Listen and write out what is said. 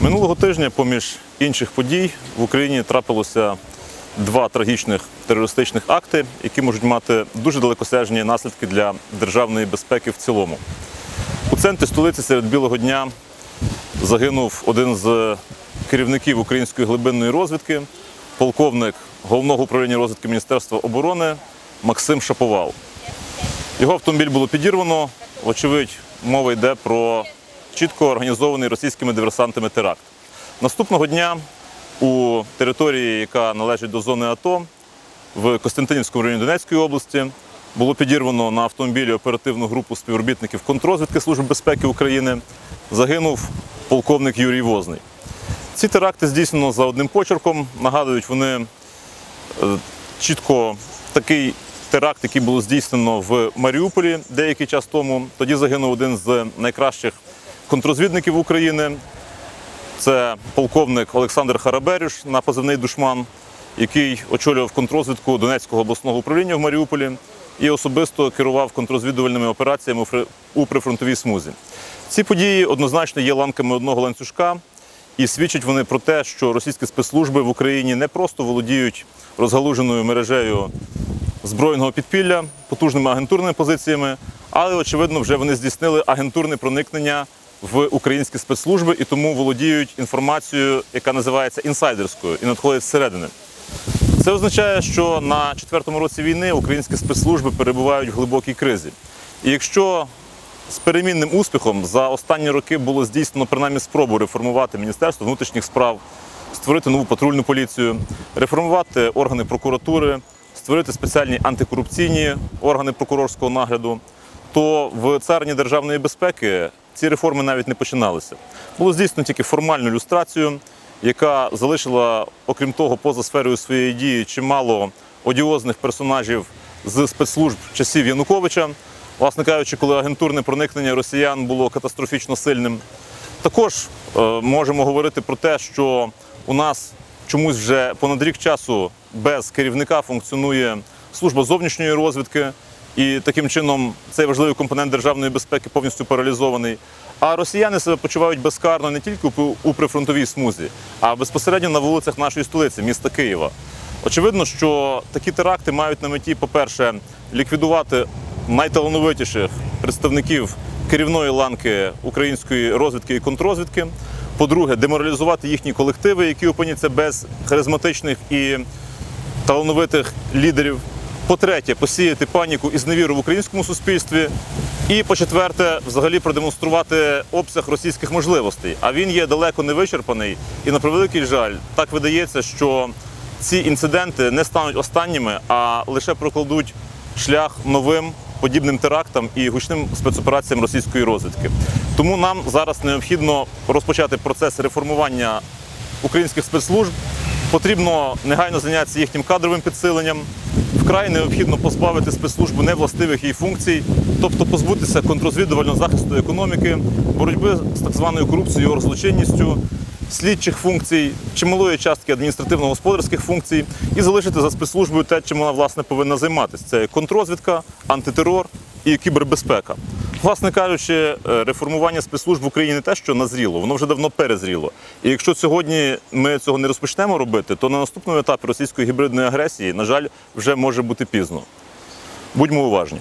Минулого тижня, поміж інших подій, в Україні трапилося два трагічних терористичних акти, які можуть мати дуже далекосяжні наслідки для державної безпеки в цілому. У центрі столиці серед білого дня загинув один з керівників української глибинної розвідки, полковник головного управління розвідки Міністерства оборони Максим Шаповал. Його автомобіль було підірвано. Вочевидь, мова йде про чітко організований російськими диверсантами теракт. Наступного дня у території, яка належить до зони АТО, в Костянтинівському районі Донецької області, було підірвано на автомобілі оперативну групу співробітників контрозвідки Служби безпеки України. Загинув полковник Юрій Возний. Ці теракти здійснено за одним почерком. Нагадують вони е, чітко такий теракт, який було здійснено в Маріуполі деякий час тому. Тоді загинув один з найкращих контрозвідників України. Це полковник Олександр Хараберюш на позивний душман, який очолював контрозвідку Донецького обласного управління в Маріуполі і особисто керував контрозвідувальними операціями у прифронтовій смузі. Ці події однозначно є ланками одного ланцюжка, і свідчать вони про те, що російські спецслужби в Україні не просто володіють розгалуженою мережею збройного підпілля, потужними агентурними позиціями, але, очевидно, вже вони здійснили агентурне проникнення в українські спецслужби і тому володіють інформацією, яка називається інсайдерською і надходить зсередини. Це означає, що на четвертому році війни українські спецслужби перебувають в глибокій кризі. І якщо з перемінним успіхом за останні роки було здійснено принаймні спробу реформувати Міністерство внутрішніх справ, створити нову патрульну поліцію, реформувати органи прокуратури, створити спеціальні антикорупційні органи прокурорського нагляду, то в царині державної безпеки ці реформи навіть не починалися. Було здійснено тільки формальну люстрацію, яка залишила, окрім того, поза сферою своєї дії чимало одіозних персонажів з спецслужб часів Януковича. Власне кажучи, коли агентурне проникнення росіян було катастрофічно сильним. Також е, можемо говорити про те, що у нас чомусь вже понад рік часу без керівника функціонує служба зовнішньої розвідки, і таким чином цей важливий компонент державної безпеки повністю паралізований. А росіяни себе почувають безкарно не тільки у- прифронтовій смузі, а безпосередньо на вулицях нашої столиці, міста Києва. Очевидно, що такі теракти мають на меті, по-перше, ліквідувати найталановитіших представників керівної ланки української розвідки і контрозвідки. По-друге, деморалізувати їхні колективи, які опиняться без харизматичних і талановитих лідерів. По-третє, посіяти паніку і зневіру в українському суспільстві. І по-четверте, взагалі продемонструвати обсяг російських можливостей. А він є далеко не вичерпаний. І на превеликий жаль, так видається, що ці інциденти не стануть останніми, а лише прокладуть шлях новим подібним терактам і гучним спецопераціям російської розвідки. Тому нам зараз необхідно розпочати процес реформування українських спецслужб. Потрібно негайно зайнятися їхнім кадровим підсиленням. Вкрай необхідно позбавити спецслужбу невластивих її функцій, тобто позбутися контррозвідувального захисту економіки, боротьби з так званою корупцією, розлочинністю, слідчих функцій, чималої частки адміністративно-господарських функцій і залишити за спецслужбою те, чим вона власне повинна займатися. Це контрозвідка, антитерор і кібербезпека. Власне кажучи, е, реформування спецслужб в Україні не те, що назріло, воно вже давно перезріло. І якщо сьогодні ми цього не розпочнемо робити, то на наступному етапі російської гібридної агресії, на жаль, вже може бути пізно. Будьмо уважні.